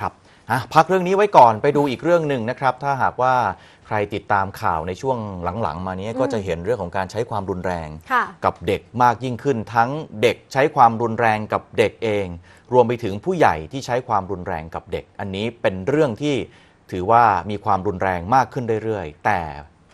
ครับอะพักเรื่องนี้ไว้ก่อนไปดูอีกเรื่องหนึ่งนะครับ ถ้าหากว่าใครติดตามข่าวในช่วงหลังๆ มานี้ก็จะเห็นเรื่องของการใช้ความรุนแรงค่ะกับเด็กมากยิ่งขึ้น ทั้งเด็กใช้ความรุนแรงกับเด็กเอง รวมไปถึงผู้ใหญ่ที่ใช้ความรุนแรงกับเด็ก อันนี้เป็นเรื่องที่ถือว่ามีความรุนแรงมากขึ้นเรื่อยๆ แต่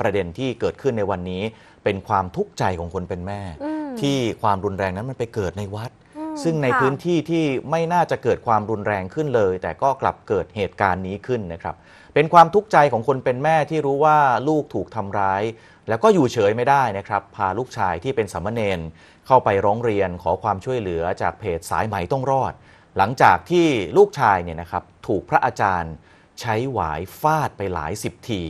ประเด็นที่เกิดขึ้นในวันนี้ เป็นความทุกข์ใจของคนเป็นแม่อืมที่ความรุนแรงนั้นมันไปเกิดในวัดอืม ซึ่งในค่ะพื้นที่ที่ไม่น่าจะเกิดความรุนแรงขึ้นเลย แต่ก็กลับเกิดเหตุการณ์นี้ขึ้นนะครับ เป็นความทุกข์ใจของคนเป็นแม่ที่รู้ว่าลูกถูกทำร้าย แล้วก็อยู่เฉยไม่ได้นะครับ พาลูกชายที่เป็นสามเณรเข้าไปร้องเรียนขอความช่วยเหลือจากเพจสายไหมต้องรอด หลังจากที่ลูกชายเนี่ยนะครับถูกพระอาจารย์ใช้หวายฟาดไปหลายสิบที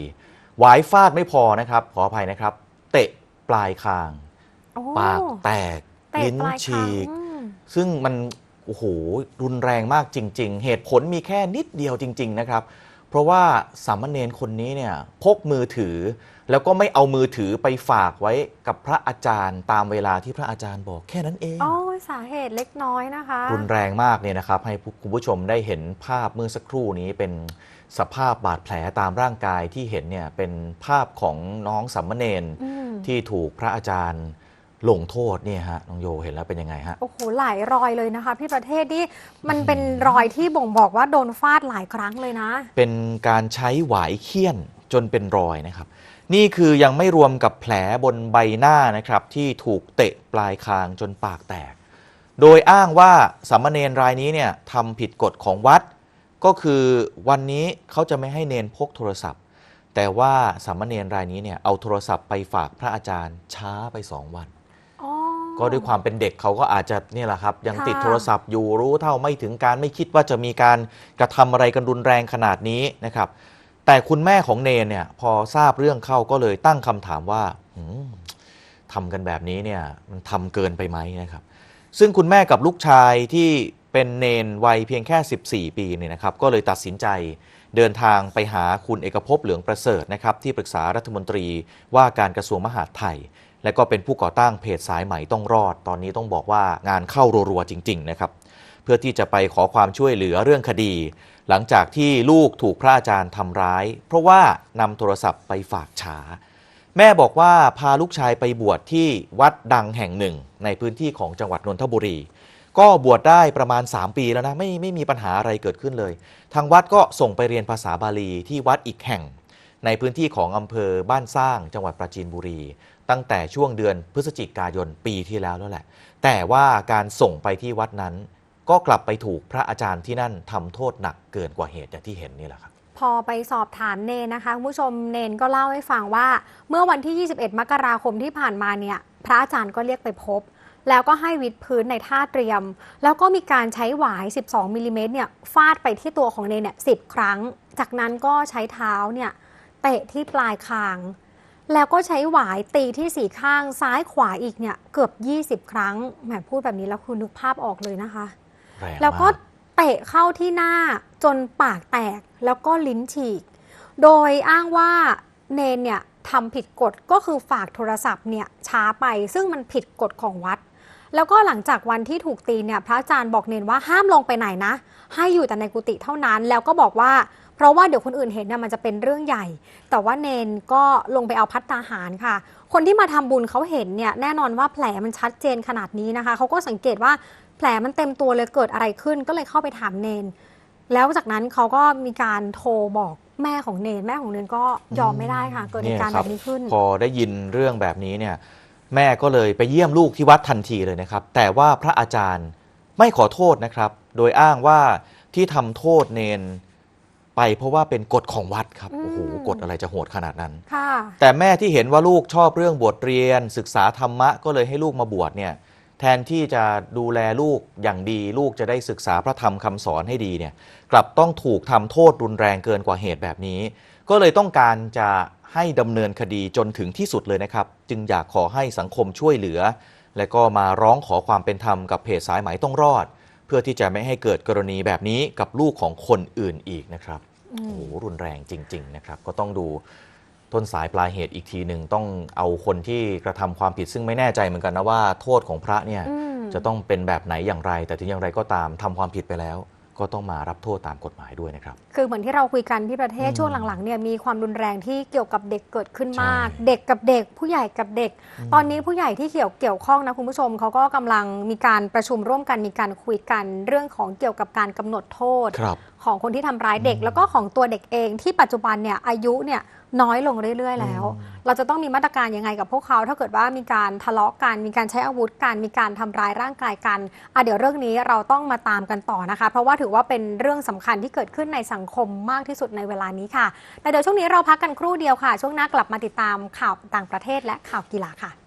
หวายฟาดไม่พอนะครับ ขออภัยนะครับ เตะปลายคางโอ้ปากแตกเตะลิ้นปลายฉีคางกอืม ซึ่งมันโอ้โหรุนแรงมากจริง ๆ เหตุผลมีแค่นิดเดียวจริง ๆ นะครับ เพราะว่าสามเณรคนนี้เนี่ยพกมือถือ แล้วก็ไม่เอามือถือไปฝากไว้กับพระอาจารย์ ตามเวลาที่พระอาจารย์บอกแค่นั้นเองโอ้ยสาเหตุเล็กน้อยนะคะ รุนแรงมากเนี่ยนะครับ ให้คุณผู้ชมได้เห็นภาพเมื่อสักครู่นี้เป็นสภาพบาดแผลตามร่างกายที่เห็นเนี่ยเป็นภาพของน้องสามเณรอืมที่ถูกพระอาจารย์ ลงโทษเนี่ยฮะน้องโยเห็นแล้วเป็นยังไงฮะ โอ้โหหลายรอยเลยนะคะพี่ประเทศนี่มันเป็นรอยที่บ่งบอกว่าโดนฟาดหลายครั้งเลยนะ เป็นการใช้หวายเคี่ยนจนเป็นรอยนะครับ นี่คือยังไม่รวมกับแผลบนใบหน้านะครับ ที่ถูกเตะปลายคางจนปากแตก โดยอ้างว่าสามเณรรายนี้เนี่ยทำผิดกฎของวัด ก็คือวันนี้เขาจะไม่ให้เนนพกโทรศัพท์ แต่ว่าสามเณรรายนี้เนี่ยเอาโทรศัพท์ไปฝากพระอาจารย์ช้าไปสองวันอ๋อ ก็ด้วยความเป็นเด็กเขาก็อาจจะเนี่ยแหละครับ ยังค่ะติดโทรศัพท์อยู่รู้เท่าไม่ถึงการไม่คิดว่าจะมีการกระทำอะไรกันรุนแรงขนาดนี้นะครับ แต่คุณแม่ของเนนเนี่ยพอทราบเรื่องเข้าก็เลยตั้งคำถามว่าหืมทำกันแบบนี้เนี่ยมันทำเกินไปไหมนะครับ ซึ่งคุณแม่กับลูกชายที่เป็นเนนวัยเพียงแค่ 14 ปีเนี่ยนะครับก็เลยตัดสินใจเดินทางไปหาคุณเอกภพเหลืองประเสริฐนะครับที่ปรึกษารัฐมนตรีว่าการกระทรวงมหาดไทย และก็เป็นผู้ก่อตั้งเพจสายไหมต้องรอด ตอนนี้ต้องบอกว่างานเข้ารัวๆจริง ๆ นะครับ เพื่อที่จะไปขอความช่วยเหลือเรื่องคดี หลังจากที่ลูกถูกพระอาจารย์ทำร้าย เพราะว่านำโทรศัพท์ไปฝากชาแม่บอกว่าพาลูกชายไปบวชที่วัดดังแห่งหนึ่ง ในพื้นที่ของจังหวัดนนทบุรี ก็บวชได้ประมาณ 3 ปีแล้วนะไม่ไม่มีปัญหาอะไรเกิดขึ้นเลย ทางวัดก็ส่งไปเรียนภาษาบาลีที่วัดอีกแห่งในพื้นที่ของอำเภอบ้านสร้างจังหวัดปราจีนบุรี ตั้งแต่ช่วงเดือนพฤศจิกายนปีที่แล้วแล้วแหละ แต่ว่าการส่งไปที่วัดนั้น ก็กลับไปถูกพระอาจารย์ที่นั่นทำโทษหนักเกินกว่าเหตุอย่างที่เห็นนี่แหละครับพอไปสอบถามเนนนะคะคุณผู้ชมเนนก็เล่าให้ฟังว่าเมื่อวันที่ 21 มกราคมที่ผ่านมาเนี่ยพระอาจารย์ก็เรียกไปพบ แล้วก็ให้วิดพื้นในท่าเตรียม แล้วก็มีการใช้หวาย 12มิลลิเมตรเนี่ยฟาดไปที่ตัวของเนนเนี่ย10 ครั้ง จากนั้นก็ใช้เท้าเนี่ยเตะที่ปลายคาง แล้วก็ใช้หวายตีที่สี่ข้างซ้ายขวาอีกเนี่ยเกือบ 20 ครั้งแหมพูดแบบนี้แล้วคุณนึกภาพออกเลยนะคะแรงแล้วก็มากเตะเข้าที่หน้าจนปากแตกแล้วก็ลิ้นฉีก โดยอ้างว่าเนนเนี่ยทำผิดกฎก็คือฝากโทรศัพท์เนี่ยช้าไปซึ่งมันผิดกฎของวัด แล้วก็หลังจากวันที่ถูกตีเนี่ยพระอาจารย์บอกเนนว่าห้ามลงไปไหนนะ ให้อยู่แต่ในกุฏิเท่านั้น แล้วก็บอกว่าเพ ราะว่าเดี๋ยวคนอื่นเห็นเนี่ยมันจะเป็นเรื่องใหญ่ แต่ว่าเนนก็ลงไปเอาพัตตาหารค่ะ คนที่มาทำบุญเขาเห็นเนี่ยแน่นอนว่าแผลมันชัดเจนขนาดนี้นะคะเขาก็สังเกตว่าแผลมันเต็มตัวเลยเกิดอะไรขึ้น ก็เลยเข้าไปถามเนน แล้วจากนั้นเขาก็มีการโทรบอกแม่ของเนน แม่ของเนนก็ยอมไม่ได้ค่ะ เกิดเหตุการณ์แบบนี้ขึ้น พอได้ยินเรื่องแบบนี้เนี่ยแม่ก็เลยไปเยี่ยมลูกที่วัดทันทีเลยนะครับ แต่ว่าพระอาจารย์ไม่ขอโทษนะครับ โดยอ้างว่าที่ทำโทษเนน ไปเพราะว่าเป็นกฎของวัดครับอืมโอ้โหกฎอะไรจะโหดขนาดนั้น ค่ะ แต่แม่ที่เห็นว่าลูกชอบเรื่องบวชเรียน ศึกษาธรรมะก็เลยให้ลูกมาบวชเนี่ยแทนที่จะดูแลลูกอย่างดี ลูกจะได้ศึกษาพระธรรมคำสอนให้ดีเนี่ยกลับต้องถูกทำโทษรุนแรงเกินกว่าเหตุแบบนี้ ก็เลยต้องการจะให้ดำเนินคดีจนถึงที่สุดเลยนะครับ จึงอยากขอให้สังคมช่วยเหลือ และก็มาร้องขอความเป็นธรรมกับเพจสายไหมต้องรอดเพื่อที่จะไม่ให้เกิดกรณีแบบนี้กับลูกของคนอื่นอีกนะครับอืมโอ้โหรุนแรงจริง ๆ นะครับ ก็ต้องดูต้นสายปลายเหตุอีกทีหนึ่งต้องเอาคนที่กระทำความผิดซึ่งไม่แน่ใจเหมือนกันนะว่าโทษของพระเนี่ยอืมจะต้องเป็นแบบไหนอย่างไร แต่ถึงอย่างไรก็ตามทำความผิดไปแล้ว ก็ต้องมารับโทษตามกฎหมายด้วยนะครับ คือเหมือนที่เราคุยกันที่ประเทศอืมช่วงหลังๆเนี่ยมีความรุนแรงที่เกี่ยวกับเด็กเกิดขึ้นมากใช่เด็กกับเด็ก ผู้ใหญ่กับเด็กอืมตอนนี้ผู้ใหญ่ที่เกี่ยวเกี่ยวข้องนะคุณผู้ชมเขาก็กำลังมีการประชุมร่วมกันมีการคุยกันเรื่องของเกี่ยวกับการกำหนดโทษครับ ของคนที่ทำร้ายเด็กอืมแล้วก็ของตัวเด็กเองที่ปัจจุบันเนี่ยอายุเนี่ยน้อยลงเรื่อยๆ แล้วอืมเราจะต้องมีมาตรการยังไงกับพวกเขา ถ้าเกิดว่ามีการทะเลาะกันมีการใช้อาวุธกันมีการทำร้ายร่างกายกันอะเดี๋ยวเรื่องนี้เราต้องมาตามกันต่อนะคะ เพราะว่าถือว่าเป็นเรื่องสำคัญที่เกิดขึ้นในสังคมมากที่สุดในเวลานี้ค่ะแต่เดี๋ยวช่วงนี้เราพักกันครู่เดียวค่ะ ช่วงหน้ากลับมาติดตามข่าวต่างประเทศและข่าวกีฬาค่ะ